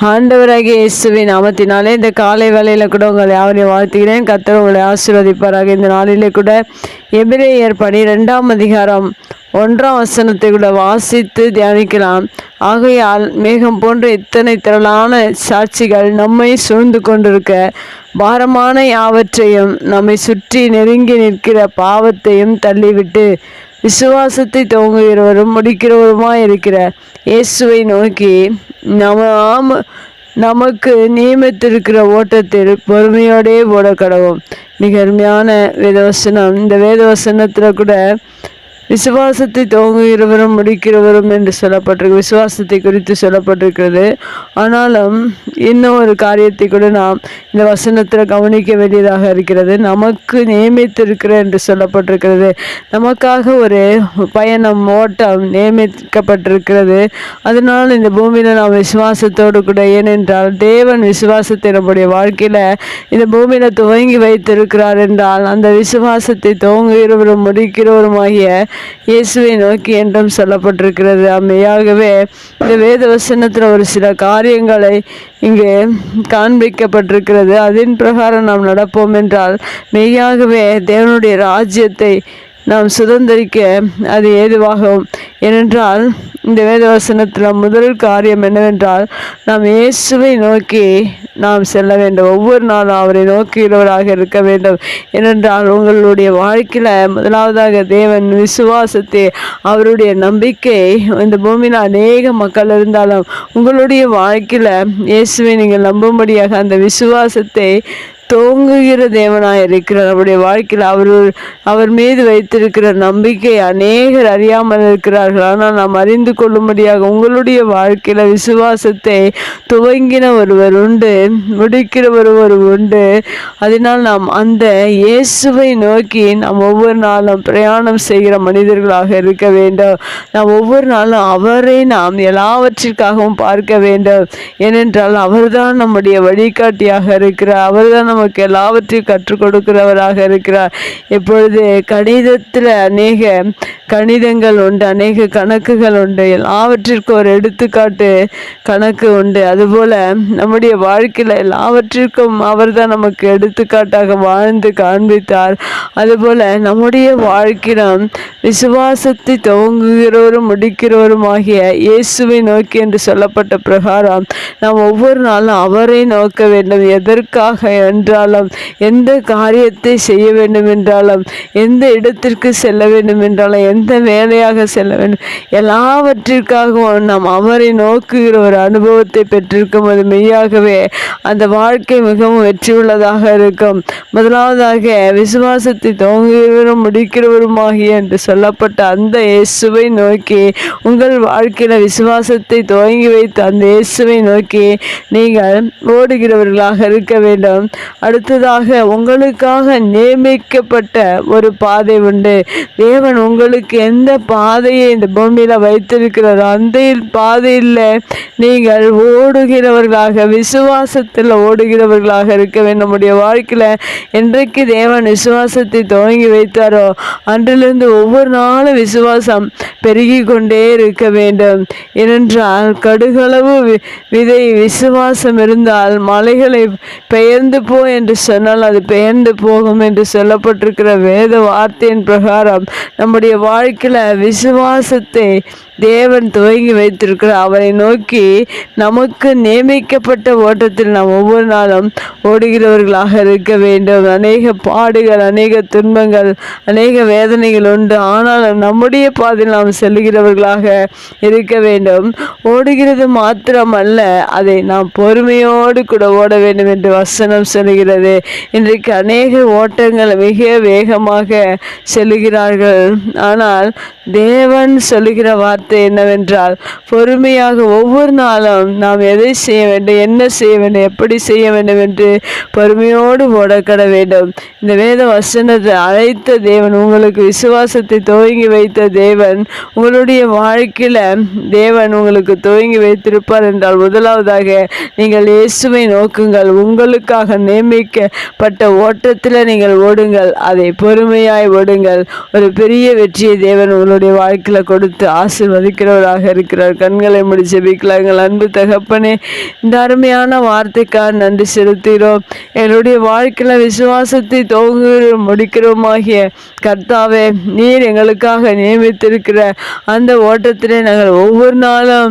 ஆண்டவராகிய இயேசுவின் நாமத்தினாலே இந்த காலை வேலையில் கூட உங்களை யாவரையும் வாழ்த்துகிறேன். கத்தர் உங்களை ஆசீர்வதிப்பாராக. இந்த நாளிலே கூட எபிரேயர் பனிரெண்டாம் அதிகாரம் ஒன்றாம் வசனத்தை கூட வாசித்து தியானிக்கலாம். ஆகையால் மேகம் போன்ற இத்தனை திரளான சாட்சிகள் நம்மை சூழ்ந்து கொண்டிருக்க பாரமான யாவற்றையும் நம்மை சுற்றி நெருங்கி நிற்கிற பாவத்தையும் தள்ளிவிட்டு விசுவாசத்தை துவங்குகிறவரும் முடிக்கிறவருமாய் இருக்கிற இயேசுவை நோக்கி நாம் நமக்கு நியமித்திருக்கிற ஓட்டத்தில் பொறுமையோடே ஓட கடவும் மிக அருமையான வேதவசனம். இந்த வேதவசனத்தில் கூட விசுவாசத்தை துவங்குகிறவரும் முடிக்கிறவரும் என்று சொல்லப்பட்டிருக்கு. விசுவாசத்தை குறித்து சொல்லப்பட்டிருக்கிறது. ஆனாலும் இன்னும் ஒரு காரியத்தை கூட நாம் இந்த வசனத்தில் கவனிக்க வேண்டியதாக இருக்கிறது. நமக்கு நியமித்திருக்கிற என்று சொல்லப்பட்டிருக்கிறது. நமக்காக ஒரு பயணம் ஓட்டம் நியமிக்கப்பட்டிருக்கிறது. அதனால் இந்த பூமியில் நாம் விசுவாசத்தோடு கூட ஏனென்றால் தேவன் விசுவாசத்தை நம்முடைய வாழ்க்கையில் இந்த பூமியில் துவங்கி வைத்திருக்கிறார் என்றால் அந்த விசுவாசத்தை துவங்குகிறவரும் முடிக்கிறவருமாகிய இயேசுவை நோக்கி என்றும் சொல்லப்பட்டிருக்கிறது. அம்மையாகவே இந்த வேத வசனத்தில் ஒரு சில காரியங்களை இங்கே காண்பிக்கப்பட்டிருக்கிறது. அதன் பிரகாரம் நாம் நடப்போம் என்றால் மெய்யாகவே தேவனுடைய ராஜ்யத்தை நாம் சுதந்திரிக்க அது ஏதுவாகும்? ஏனென்றால் இந்த வேதவசனத்தில் முதல் காரியம் என்னவென்றால் நாம் இயேசுவை நோக்கி நாம் செல்ல வேண்டும். ஒவ்வொரு நாளும் அவரை நோக்குகிறவராக இருக்க வேண்டும். ஏனென்றால் உங்களுடைய வாழ்க்கையில் முதலாவதாக தேவன் விசுவாசத்தை அவருடைய நம்பிக்கை இந்த பூமியில் அநேக மக்கள் இருந்தாலும் உங்களுடைய வாழ்க்கையில் இயேசுவை நீங்கள் நம்பும்படியாக அந்த விசுவாசத்தை தோங்குகிற தேவனாக இருக்கிறார். நம்முடைய வாழ்க்கையில் அவர் அவர் மீது வைத்திருக்கிற நம்பிக்கை அநேகர் அறியாமல் இருக்கிறார்கள். ஆனால் நாம் அறிந்து கொள்ளும்படியாக உங்களுடைய வாழ்க்கையில் விசுவாசத்தை துவங்கின ஒருவர் உண்டு முடிக்கிற ஒருவர் உண்டு. அதனால் நாம் அந்த இயேசுவை நோக்கி நாம் ஒவ்வொரு நாளும் பிரயாணம் செய்கிற மனிதர்களாக இருக்க வேண்டும். நாம் ஒவ்வொரு நாளும் அவரை நாம் எல்லாவற்றிற்காகவும் பார்க்க வேண்டும். ஏனென்றால் அவர்தான் நம்முடைய வழிகாட்டியாக இருக்கிறார். அவர்தான் நமக்கு எல்லாவற்றையும் கற்றுக் கொடுக்கிறவராக இருக்கிறார். இப்பொழுது கணிதத்தில் அநேக கணிதங்கள் உண்டு அநேக கணக்குகள் உண்டு. எல்லாவற்றிற்கும் ஒரு எடுத்துக்காட்டு கணக்கு உண்டு. அதுபோல நம்முடைய வாழ்க்கையில் எல்லாவற்றிற்கும் அவர்தான் நமக்கு எடுத்துக்காட்டாக வாழ்ந்து காண்பித்தார். அதுபோல நம்முடைய வாழ்க்கையிலும் விசுவாசத்தை துவங்குகிறவரும் முடிக்கிறவரும் ஆகிய இயேசுவை நோக்கி என்று சொல்லப்பட்ட பிரகாரம் நாம் ஒவ்வொரு நாளும் அவரை நோக்க வேண்டும். எதற்காக என்றாலும் எந்த காரியத்தை செய்ய வேண்டும் என்றாலும் எந்த இடத்திற்கு செல்ல வேண்டும் என்றாலும் எந்த வேலையாக செல்ல வேண்டும் எல்லாவற்றிற்காகவும் நாம் அவரை நோக்குகிற ஒரு அனுபவத்தை பெற்றிருக்கும் அது மெய்யாகவே அந்த வாழ்க்கை மிகவும் வெற்றி உள்ளதாக இருக்கும். முதலாவதாக விசுவாசத்தை துவங்குகிறவரும் முடிக்கிறவருமாகிய என்று சொல்லப்பட்ட அந்த இயேசுவை நோக்கி உங்கள் வாழ்க்கையில் விசுவாசத்தை துவங்கி வைத்து அந்த இயேசுவை நோக்கி நீங்கள் ஓடுகிறவர்களாக இருக்க வேண்டும். அடுத்ததாக உங்களுக்காக நியமிக்கப்பட்ட ஒரு பாதை உண்டு. தேவன் உங்களுக்கு எந்த பாதையை இந்த பூமியில் வைத்திருக்கிறாரோ? அந்த பாதையில் நீங்கள் ஓடுகிறவர்களாக விசுவாசத்தில் ஓடுகிறவர்களாக இருக்க வேண்டும். நம்முடைய வாழ்க்கையில் என்றைக்கு தேவன் விசுவாசத்தை துவங்கி வைத்தாரோ அன்றிலிருந்து ஒவ்வொரு நாளும் விசுவாசம் பெருகி கொண்டே இருக்க வேண்டும். ஏனென்றால் கடுகளவு வி- விதை விசுவாசம் இருந்தால் மலைகளை பெயர்ந்து போய் என்று சொன்னால் அது பெயர்ந்து போகும் என்று சொல்லப்பட்டிருக்கிற வேத வார்த்தையின் பிரகாரம் நம்முடைய வாழ்க்கையில் விசுவாசத்தை தேவன் துவங்கி வைத்திருக்கிறார் அவரை நோக்கி நமக்கு நியமிக்கப்பட்ட ஓட்டத்தில் நாம் ஒவ்வொரு நாளும் ஓடுகிறவர்களாக இருக்க வேண்டும். அநேக பாடுகள் அநேக துன்பங்கள் அநேக வேதனைகள் உண்டு. ஆனாலும் நம்முடைய பாதையில் நாம் செல்கிறவர்களாக இருக்க வேண்டும். ஓடுகிறது மாத்திரமல்ல அதை நாம் பொறுமையோடு கூட ஓட வேண்டும் என்று வசனம் சொல்கிறது இன்றைக்கு அநேக ஓட்டங்கள் மிக வேகமாக செல்கிறார்கள் ஆனால் தேவன் சொல்லுகிற வார்த்தை என்னவென்றால் பொறுமையாக ஒவ்வொரு நாளும் நாம் எதை செய்ய வேண்டும் என்ன செய்ய வேண்டும் எப்படி செய்ய வேண்டும் என்று பொறுமையோடு போடக்கட வேண்டும். இந்த வேத வசனத்தை அழைத்த தேவன் உங்களுக்கு விசுவாசத்தை துவங்கி வைத்த தேவன் உங்களுடைய வாழ்க்கையில் தேவன் உங்களுக்கு துவங்கி வைத்திருப்பார் என்றால் முதலாவதாக நீங்கள் இயேசுவை நோக்குங்கள். உங்களுக்காக நியமிக்கப்பட்ட ஓட்டத்தில் நீங்கள் ஓடுங்கள். அதை பொறுமையாய் ஓடுங்கள். ஒரு பெரிய வெற்றியை தேவன் உங்களுடைய வாழ்க்கையில் கொடுத்து ஆசிர்வ ஆசீர்வதிக்கிறவராக இருக்கிறார். கண்களை முடிச்சு ஜெபிக்கலாம் எங்கள் அன்பு தகப்பனே இந்த அருமையான வார்த்தைக்காக நன்றி செலுத்துகிறோம். எங்களுடைய வாழ்க்கையில் விசுவாசத்தை துவங்குகிறோம் முடிக்கிறோமாகிய கர்த்தாவே நீர் எங்களுக்காக நியமித்திருக்கிற அந்த ஓட்டத்திலே நாங்கள் ஒவ்வொரு நாளும்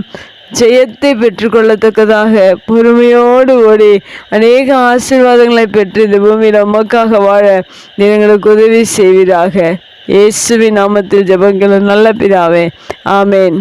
ஜெயத்தை பெற்றுக்கொள்ளத்தக்கதாக பொறுமையோடு ஓடி அநேக ஆசீர்வாதங்களை பெற்று இந்த பூமியில் உமக்காக வாழ எங்களுக்கு உதவி செய்வீராக. இயேசுவின் நாமத்தில் ஜெபங்கள் நல்ல பிதாவே. ஆமேன்.